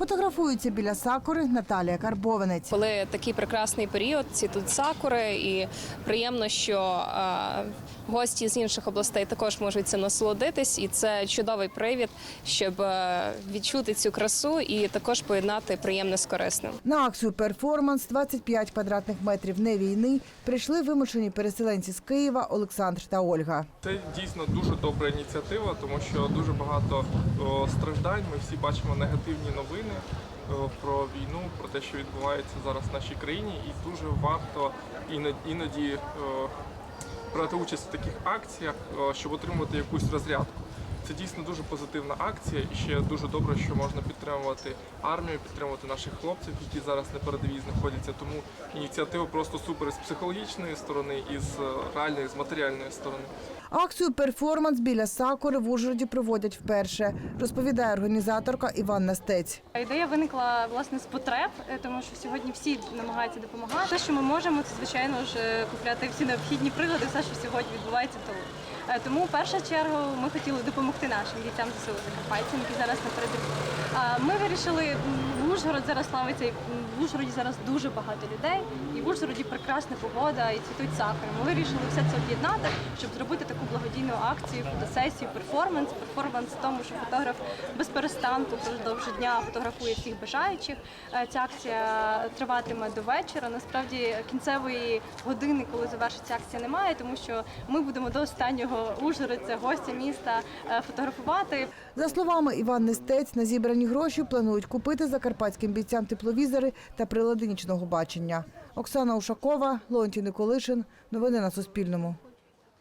Фотографуються біля сакури Наталія Карбованець. Коли такий прекрасний період, ці тут сакури, і приємно, що е, гості з інших областей також можуть цим насолодитись, і це чудовий привід, щоб е, відчути цю красу і також поєднати приємне з корисним. На акцію перформанс 25 квадратних метрів не війни прийшли вимушені переселенці з Києва Олександр та Ольга. Це дійсно дуже добра ініціатива, тому що дуже багато о, страждань. Ми всі бачимо негативні новини о, про війну, про те, що відбувається зараз в нашій країні, і дуже варто іноді брати участь в таких акціях, щоб отримувати якусь розрядку. Це дійсно дуже позитивна акція, і ще дуже добре, що можна підтримувати армію, підтримувати наших хлопців, які зараз на передовій знаходяться. Тому ініціатива просто супер з психологічної сторони і з е, реальної, з матеріальної сторони. Акцію перформанс біля сакури в Ужгороді проводять вперше, розповідає організаторка Іванна Стець. Ідея виникла власне з потреб, е, тому що сьогодні всі намагаються допомагати. Те, що ми можемо, це звичайно ж е, купляти всі необхідні прилади, все, що сьогодні відбувається. Е, Тому в першу чергу ми хотіли допомогти нашим бійцям ЗСУ закарпатцям, які зараз на передовій. А Ми вирішили в Ужгород зараз славиться, в Ужгороді зараз дуже багато людей, і в Ужгороді прекрасна погода, і цвітуть сакури. Ми вирішили все це об'єднати, щоб зробити таку благодійну акцію, фотосесію, перформанс. Перформанс в тому, що фотограф без перестанку впродовж дня фотографує всіх бажаючих. Е, Ця акція триватиме до вечора. Насправді кінцевої години, коли завершиться акція, немає, тому що ми будемо до останнього ужгородця, гостя міста е, фотографувати. За словами Іван Нестець, на зібрані гроші планують купити закарпатським бійцям тепловізори та прилади нічного бачення. Оксана Ушакова, Леонтій Николишин. Новини на Суспільному.